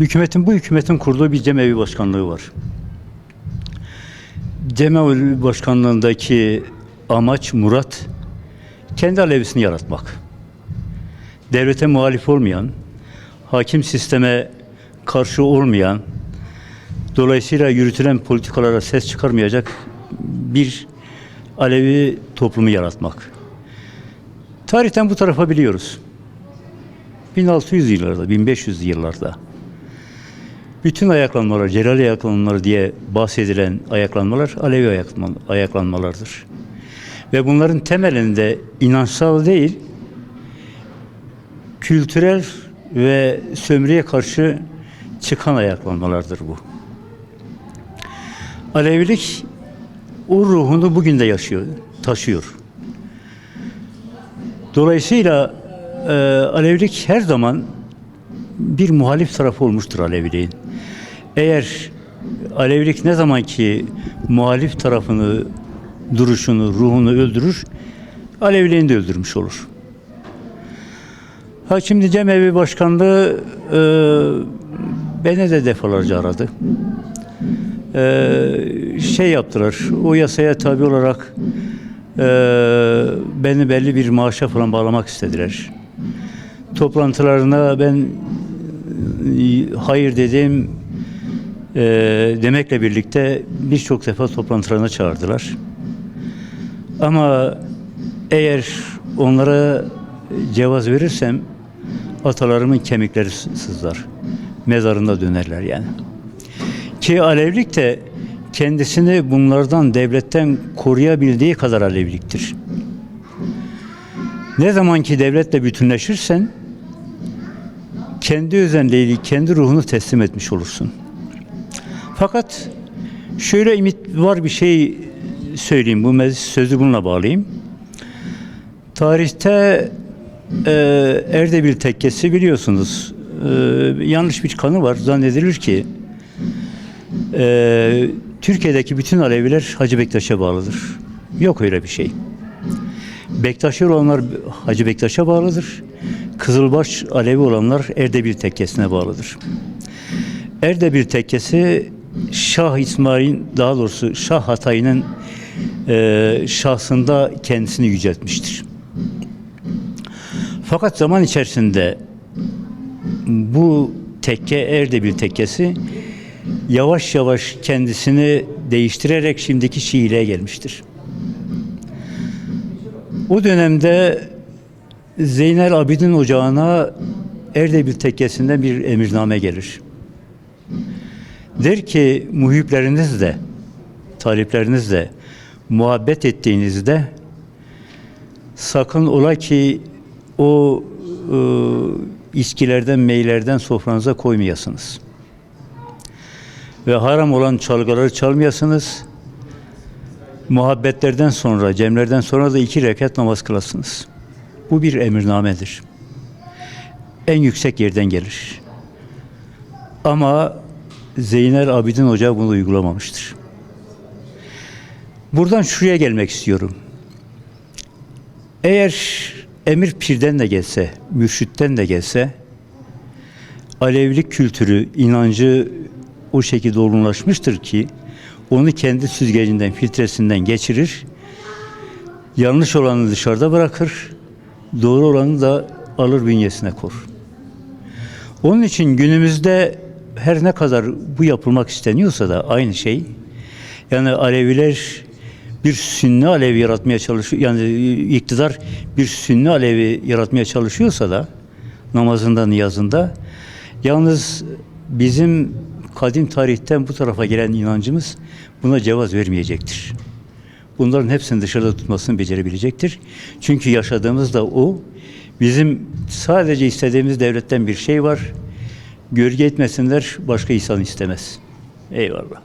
Hükümetin bu hükümetin kurduğu bir cemevi başkanlığı var. Cemevi başkanlığındaki amaç, murat kendi alevisini yaratmak. Devlete muhalif olmayan, hakim sisteme karşı olmayan, dolayısıyla yürütülen politikalara ses çıkarmayacak bir Alevi toplumu yaratmak. Tarihten bu tarafa biliyoruz. 1600 yıllarda, 1500 yıllarda bütün ayaklanmalar, Celal ayaklanmaları diye bahsedilen ayaklanmalar Alevi ayaklanma, ayaklanmalardır. Ve bunların temelinde inançsal değil, kültürel ve sömürüye karşı çıkan ayaklanmalardır bu. Alevilik o ruhunu bugün de yaşıyor, taşıyor. Dolayısıyla e, Alevilik her zaman bir muhalif tarafı olmuştur Aleviliğin. Eğer Alevilik ne zaman ki muhalif tarafını, duruşunu, ruhunu öldürür, Aleviliğini de öldürmüş olur. Ha şimdi Cemevi Başkanlığı e, beni de defalarca aradı. E, şey yaptılar, o yasaya tabi olarak e, beni belli bir maaşa falan bağlamak istediler. Toplantılarına ben hayır dedim e, demekle birlikte birçok defa toplantılarına çağırdılar. Ama eğer onlara cevaz verirsem atalarımın kemikleri sızlar. Mezarında dönerler yani. Ki Alevlik de kendisini bunlardan devletten koruyabildiği kadar Alevliktir. Ne zaman ki devletle bütünleşirsen kendi özelliğini, kendi ruhunu teslim etmiş olursun. Fakat şöyle ümit var bir şey söyleyeyim. Bu sözü bununla bağlayayım. Tarihte e, Erdebil tekkesi biliyorsunuz. E, yanlış bir kanı var. Zannedilir ki e, Türkiye'deki bütün Aleviler Hacı Bektaş'a bağlıdır. Yok öyle bir şey. Bektaşi olanlar Hacı Bektaş'a bağlıdır. Kızılbaş Alevi olanlar Erdebil tekkesine bağlıdır. Erdebil tekkesi Şah İsmail'in daha doğrusu Şah Hatay'ın e, şahsında kendisini yüceltmiştir. Fakat zaman içerisinde bu tekke Erdebil tekkesi yavaş yavaş kendisini değiştirerek şimdiki Şiiliğe gelmiştir. O dönemde Zeynel Abidin Ocağı'na Erdebil tekkesinden bir emirname gelir. Der ki muhipleriniz de, talipleriniz de muhabbet ettiğinizde sakın ola ki o e, içkilerden, meylerden sofranıza koymayasınız. Ve haram olan çalgıları çalmayasınız. Muhabbetlerden sonra, cemlerden sonra da iki rekat namaz kılasınız. Bu bir emirnamedir. En yüksek yerden gelir. Ama Zeynel Abidin Hoca bunu uygulamamıştır. Buradan şuraya gelmek istiyorum. Eğer emir pirden de gelse, mürşitten de gelse, Alevilik kültürü, inancı o şekilde olgunlaşmıştır ki onu kendi süzgecinden, filtresinden geçirir. Yanlış olanı dışarıda bırakır. Doğru olanı da alır bünyesine korur. Onun için günümüzde her ne kadar bu yapılmak isteniyorsa da aynı şey. Yani Aleviler bir Sünni Alevi yaratmaya çalışıyor. Yani iktidar bir Sünni Alevi yaratmaya çalışıyorsa da namazında, niyazında yalnız bizim kadim tarihten bu tarafa gelen inancımız buna cevaz vermeyecektir. Bunların hepsini dışarıda tutmasını becerebilecektir. Çünkü yaşadığımız da o. Bizim sadece istediğimiz devletten bir şey var. Gölge etmesinler, başka insan istemez. Eyvallah.